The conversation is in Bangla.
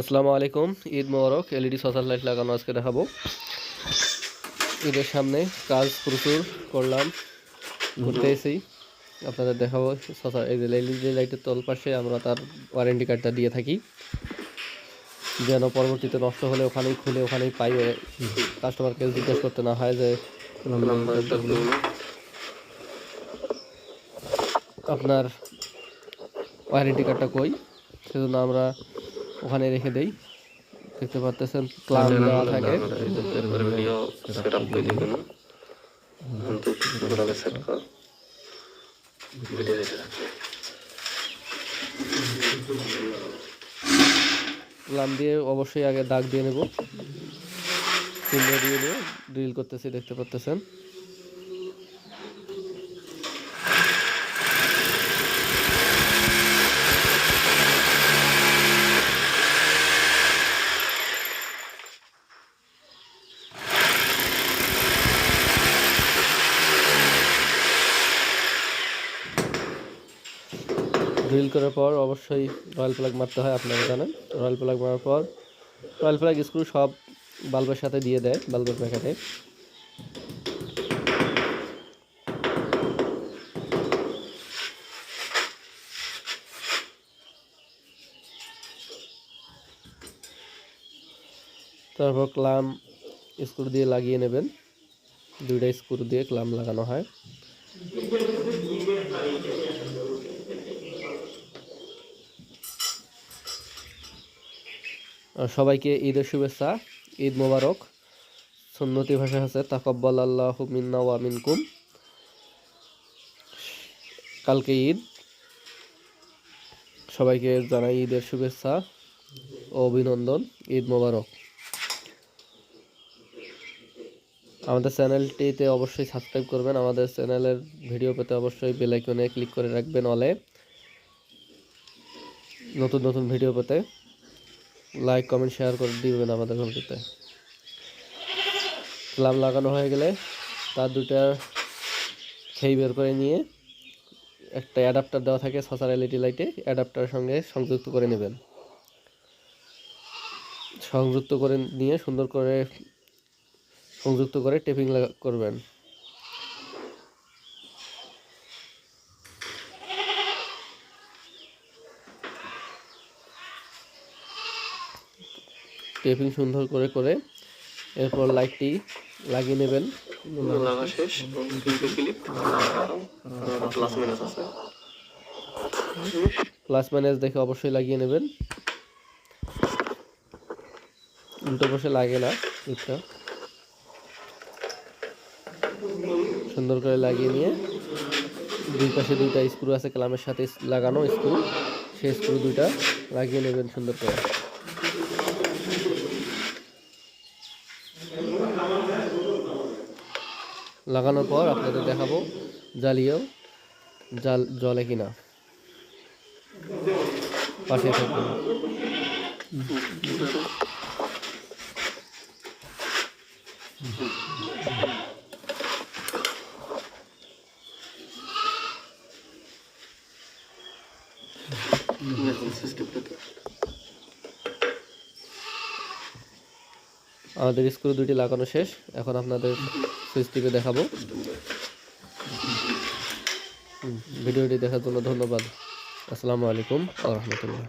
আসসালামু আলাইকুম ঈদ মোবারক এলইডি সোশ্যাল লাইট লাগানো আজকে দেখাবো। ঈদের সামনে কাজ প্রচুর করলাম ঘুরতে এসেই। আপনাদের দেখাবো সোশ্যাল এই এলইডি লাইটের তল পাশে আমরা তার ওয়ারেন্টি কার্ডটা দিয়ে থাকি। যেন পরবর্তীতে নষ্ট হলে ওখানেই খুলে ওখানেই পাই কাস্টমারকে জিজ্ঞেস করতে না হয় যে আপনার ওয়ারেন্টি কার্ডটা কই? সেজন্য আমরা ওখানে রেখে দেই। দেখতে পাচ্ছেন ক্লাম দেওয়া থাকে। ভিডিও সেট আপ করে দিবেন কিন্তু পুরোটা সেট কর। ভিডিও দিতে ক্লাম দিয়ে অবশ্যই আগে দাগ দিয়ে নেব। চিহ্ন দিয়ে নিয়ে ড্রিল করতেছি দেখতে পাচ্ছেন ড্রিল করার পর অবশ্যই রয়্যাল প্লাগ মারতে হয়, আপনারা জানেন। রয়্যাল প্লাগ মারার পর রয়্যাল প্লাগ স্ক্রু সব বাল্বের সাথে দিয়ে দেয়, বাল্বের প্যাকেটে তারপর ক্লাম স্ক্রু দিয়ে লাগিয়ে নেবেন। দুইটা স্ক্রু দিয়ে ক্লাম লাগানো হয়। সবাইকে ঈদের শুভেচ্ছা, ঈদ মোবারক। সুন্নতি ভাষা আছে, তাকব্বাল আল্লাহ মিন্না ওয়া মিনকুম। কালকে ঈদ। সবাইকে জানাই ঈদের শুভেচ্ছা ও অভিনন্দন, ঈদ মোবারক। আমাদের চ্যানেলটিতে অবশ্যই সাবস্ক্রাইব করবেন, আমাদের চ্যানেলের ভিডিও পেতে অবশ্যই বেল আইকনে ক্লিক করে রাখবেন অলে। নতুন নতুন ভিডিও পেতে। লাইক কমেন্ট শেয়ার করে দিবেন আমাদের কম্পিউটারে ক্লাম লাগানো হয়ে গেলে তার দুটা খেই বের করে নিয়ে একটা অ্যাডাপ্টার দেওয়া থাকে সসার এলইডি লাইটে অ্যাডাপ্টারের সঙ্গে সংযুক্ত করে নেবেন। সংযুক্ত করে নিয়ে সুন্দর করে সংযুক্ত করে টেপিং করবেন। টেপিং সুন্দর করে করে এরপর লাইটটি লাগিয়ে নেবেন। লাগা শেষ। কিন্তু ক্লিপ প্লাস মাইনাস আছে। প্লাস মাইনাস দেখে অবশ্যই লাগিয়ে নেবেন। উল্টো বসে লাগে না ক্লিপটা সুন্দর করে লাগিয়ে নিয়ে দুই পাশে দুইটা স্ক্রু আছে ক্লামের সাথে লাগানো স্ক্রু সেই স্ক্রু দুইটা লাগিয়ে নেবেন সুন্দর করে। লাগানোর পর আপনাদের দেখাবো জ্বালিয়েও জাল জলে কিনা পাশে এখন সিস্টেম পেতে আমাদের স্ক্রু দুটি লাগানো শেষ। এখন আপনাদের সুইচ টিপে দেখাবো। ভিডিওটি দেখার জন্য ধন্যবাদ। আসসালামু আলাইকুম আ রহমতুল্লাহ।